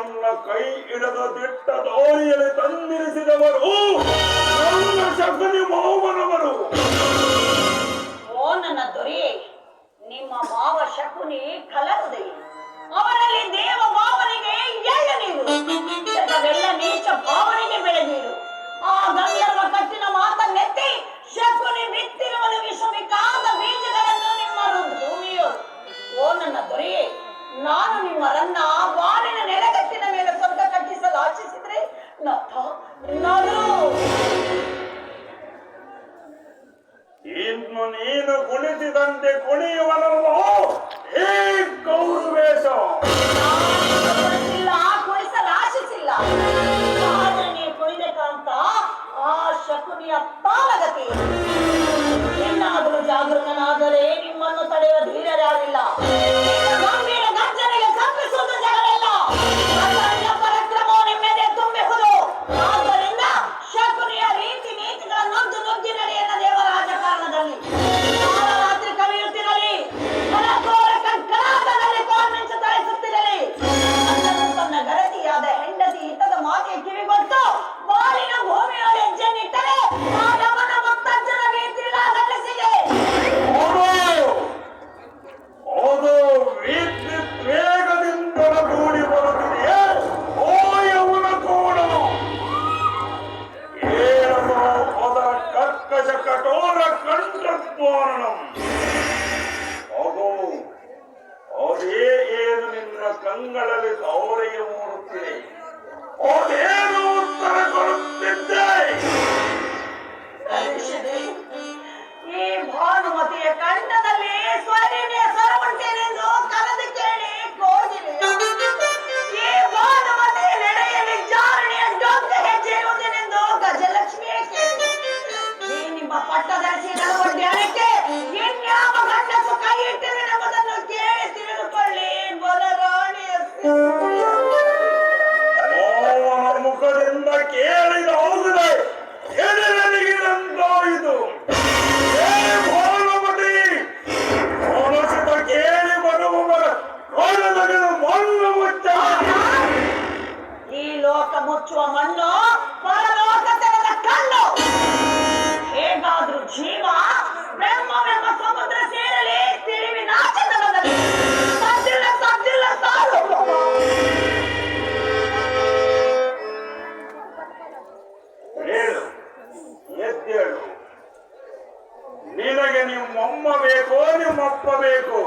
ನನ್ನ ಕೈ ಇಡದ ದಿಟ್ಟ ದೋರಿಯಲ್ಲಿ ತಂದಿರಿಸಿದವರು ನನ್ನ ಮಾವನವರು ಓ ನನ್ನ ದೊರೆ, ನಿಮ್ಮ ಮಾವ ಶಕುನಿ ಕಲರದೆ ನಿನ್ನು ನೀನು ಕುಳಿತಿದಂತೆ ಕುಣಿಯುವನಲ್ಲೋ ಹೇ மரணம் ಮುಚ್ಚುವ ಮಣ್ಣು ಪರಲೋಕ ತೆರೆದ ಕಣ್ಣು ಹೇಗಾದ್ರೂ ಜೀವ ಬ್ರಹ್ಮವೆಂಬ ಸಮುದ್ರ ಸೇರಲಿ, ತಿಳಿವಿನ ಚಂದನದಲ್ಲಿ ಸದ್ದಿಲ್ಲ ಸದ್ದಿಲ್ಲ ಸಾರು ಹೇಳು, ಎದ್ದೇಳು. ನಿನಗೆ ನಿಮ್ಮಮ್ಮ ಬೇಕೋ ನಿಮ್ಮಪ್ಪ ಬೇಕು.